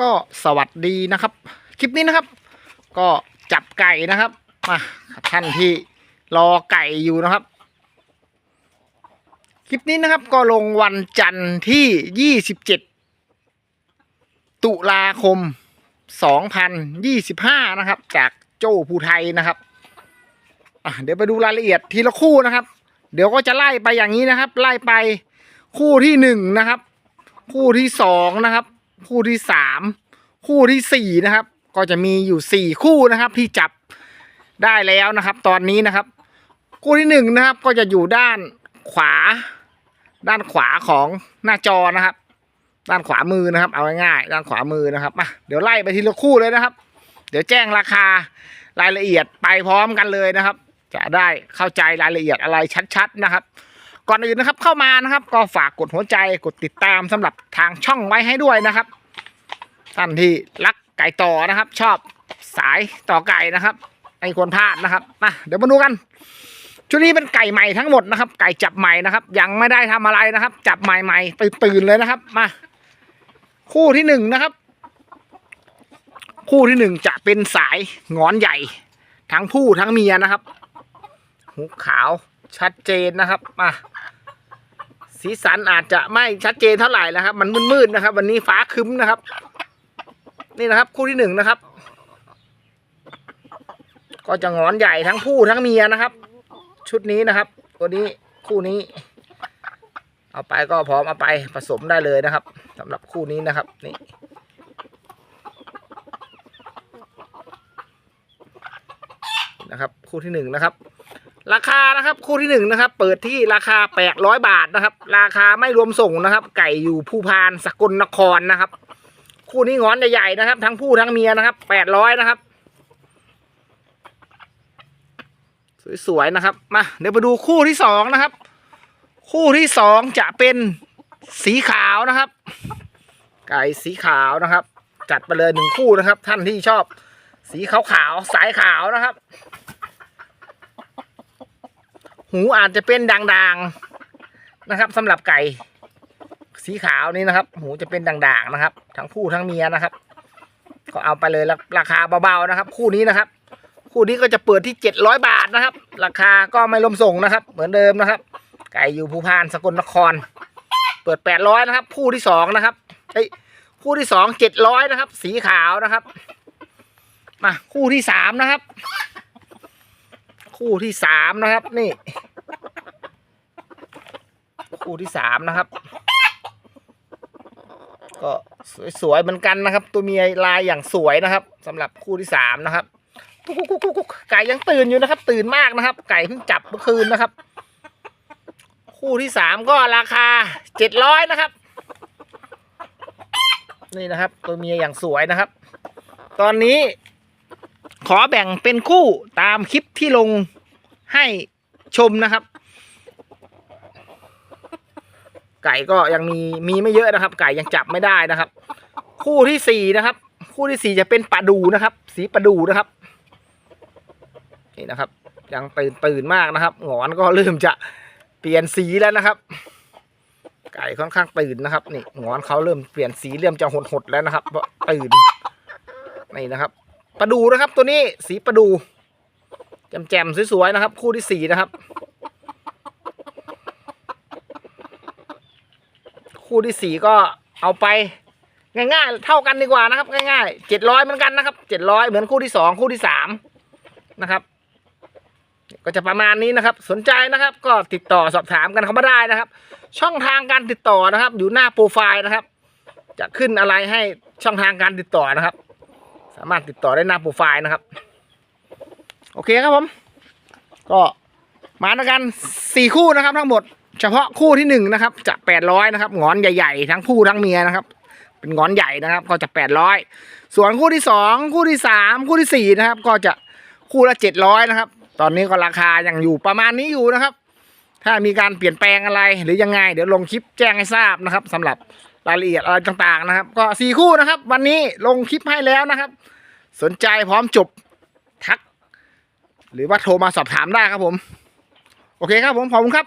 ก็สวัสดีนะครับ คลิปนี้นะครับ ก็จับไก่นะครับมาท่านที่รอไก่อยู่นะครับ คลิปนี้นะครับก็ลงวันจันทร์ที่ 27 ตุลาคม 2025 นะครับ จากโจ้ภูไทยนะครับเดี๋ยวไปดูรายละเอียดทีละคู่นะครับ เดี๋ยวก็จะไล่ไปอย่างนี้นะครับ ไล่ไปคู่ที่หนึ่งนะครับ คู่ที่สองนะครับ คู่ที่สามคู่ที่สี่นะครับ ก็จะมีอยู่สี่คู่นะครับ ที่จับได้แล้วนะครับ ตอนนี้นะครับ คู่ที่หนึ่งนะครับ ก็จะอยู่ด้านขวา ด้านขวาของหน้าจอนะครับ ด้านขวามือนะครับ เอาง่ายๆด้านขวามือนะครับมาเดี๋ยวไล่ไปทีละคู่เลยนะครับ เดี๋ยวแจ้งราคารายละเอียดไปพร้อมกันเลยนะครับ จะได้เข้าใจรายละเอียดอะไรชัด ๆ นะครับ ก่อนอื่นนะครับเข้ามานะครับ ก็ฝากกดหัวใจกดติดตามสำหรับทางช่องไว้ให้ด้วยนะครับท่านที่รักไก่ต่อนะครับ ชอบสายต่อไก่นะครับไอ้คนพลาดนะครับมาเดี๋ยวมาดูกัน ชุดนี้เป็นไก่ใหม่ทั้งหมดนะครับ ไก่จับใหม่นะครับ ยังไม่ได้ทำอะไรนะครับ จับใหม่ๆตื่นเลยนะครับมาคู่ที่หนึ่งนะครับ คู่ที่หนึ่งจะเป็นสายงอนใหญ่ ทั้งผู้ทั้งเมียนะครับหูขาวชัดเจนนะครับมา สีสันอาจจะไม่ชัดเจนเท่าไหร่นะครับ มันมืดๆนะครับ วันนี้ฟ้าคึ้มนะครับ นี่นะครับ คู่ที่หนึ่งนะครับ ก็จะงอนใหญ่ทั้งผู้ทั้งเมียนะครับ ชุดนี้นะครับตัวนี้คู่นี้ เอาไปก็พร้อมเอาไปผสมได้เลยนะครับสำหรับคู่นี้นะครับนี่นะครับ คู่ที่หนึ่งนะครับ ราคานะครับคู่ที่หนึ่งนะครับ เปิดที่ราคาแปดร้อยบาทนะครับ ราคาไม่รวมส่งนะครับ ไก่อยู่ภูพานสกลนครนะครับ คู่นี้งอนใหญ่ๆนะครับ ทั้งผู้ทั้งเมียนะครับแปดร้อยนะครับ สวยๆนะครับมาเดี๋ยวไปดูคู่ที่สองนะครับ คู่ที่สองจะเป็นสีขาวนะครับ ไก่สีขาวนะครับ จัดไปเลยหนึ่งคู่นะครับ ท่านที่ชอบ สีขาวๆสายขาวนะครับ หูอาจจะเป็นด่างๆนะครับสำหรับไก่ สีขาวนี่นะครับ หูจะเป็นด่างๆนะครับ ทั้งผู้ทั้งเมียนะครับ ก็เอาไปเลยราคาเบาๆนะครับ คู่นี้นะครับ คู่นี้ก็จะเปิดที่เจ็ดร้อยบาทนะครับ ราคาก็ไม่ลมส่งนะครับ เหมือนเดิมนะครับ ไก่อยู่ภูพานสกลนคร เปิดแปดร้อยนะครับ คู่ที่สองนะครับเอ้ยคู่ที่สองเจ็ดร้อยนะครับ สีขาวนะครับ มาคู่ที่สามนะครับ คู่ที่สามนะครับ นี่ คู่ที่สามนะครับ ก็สวยๆเหมือนกันนะครับ ตัวเมียลายอย่างสวยนะครับสำหรับคู่ที่สามนะครับไก่ยังตื่นอยู่นะครับ ตื่นมากนะครับ ไก่เพิ่งจับเมื่อคืนนะครับ คู่ที่สามก็ราคาเจ็ดร้อยนะครับ นี่นะครับ ตัวเมียอย่างสวยนะครับ ตอนนี้ ขอแบ่งเป็นคู่ตามคลิปที่ลงให้ชมนะครับ ไก่ก็ยังมีมีไม่เยอะนะครับ ไก่ยังจับไม่ได้นะครับ คู่ที่สี่นะครับ คู่ที่สี่จะเป็นปลาดูนะครับ สีปลาดูนะครับนี่นะครับ ยังตื่นตื่นมากนะครับหงอนก็เริ่มจะเปลี่ยนสีแล้วนะครับ ไก่ค่อนข้างตื่นนะครับนี่หงอนเขาเริ่มเปลี่ยนสีเริ่มจะหดหดแล้วนะครับเพราะตื่นนี่นะครับ ปลาดูนะครับ ตัวนี้สีปลาดูแจ่มๆสวยๆนะครับ คู่ที่สี่นะครับ คู่ที่สี่ก็เอาไปง่ายๆ เท่ากันดีกว่านะครับ ง่ายๆเจ็ดร้อยเหมือนกันนะครับเจ็ดร้อยเหมือนคู่ที่สองคู่ที่สามนะครับ ก็จะประมาณนี้นะครับ สนใจนะครับ ก็ติดต่อสอบถามกันเข้ามาได้นะครับ ช่องทางการติดต่อนะครับ อยู่หน้าโปรไฟล์นะครับ จะขึ้นอะไรให้ช่องทางการติดต่อนะครับ สามารถติดต่อได้หน้าโปรไฟล์นะครับ โอเคครับผม ก็มาด้วยกันสี่คู่นะครับ ทั้งหมด เฉพาะคู่ที่หนึ่งนะครับ จะแปดร้อยนะครับงอนใหญ่ๆ ทั้งผู้ทั้งเมียนะครับ เป็นงอนใหญ่นะครับ ก็จะแปดร้อยส่วนคู่ที่สองคู่ที่สามคู่ที่สี่นะครับ ก็จะคู่ละเจ็ดร้อยนะครับ ตอนนี้ก็ราคายังอยู่ประมาณนี้อยู่นะครับ ถ้ามีการเปลี่ยนแปลงอะไรหรือยังไง เดี๋ยวลงคลิปแจ้งให้ทราบนะครับสำหรับ รายละเอียดอะไรต่างๆนะครับ ก็สี่คู่นะครับ วันนี้ลงคลิปให้แล้วนะครับ สนใจพร้อมจบทัก หรือว่าโทรมาสอบถามได้ครับผม โอเคครับผมขอบคุณครับ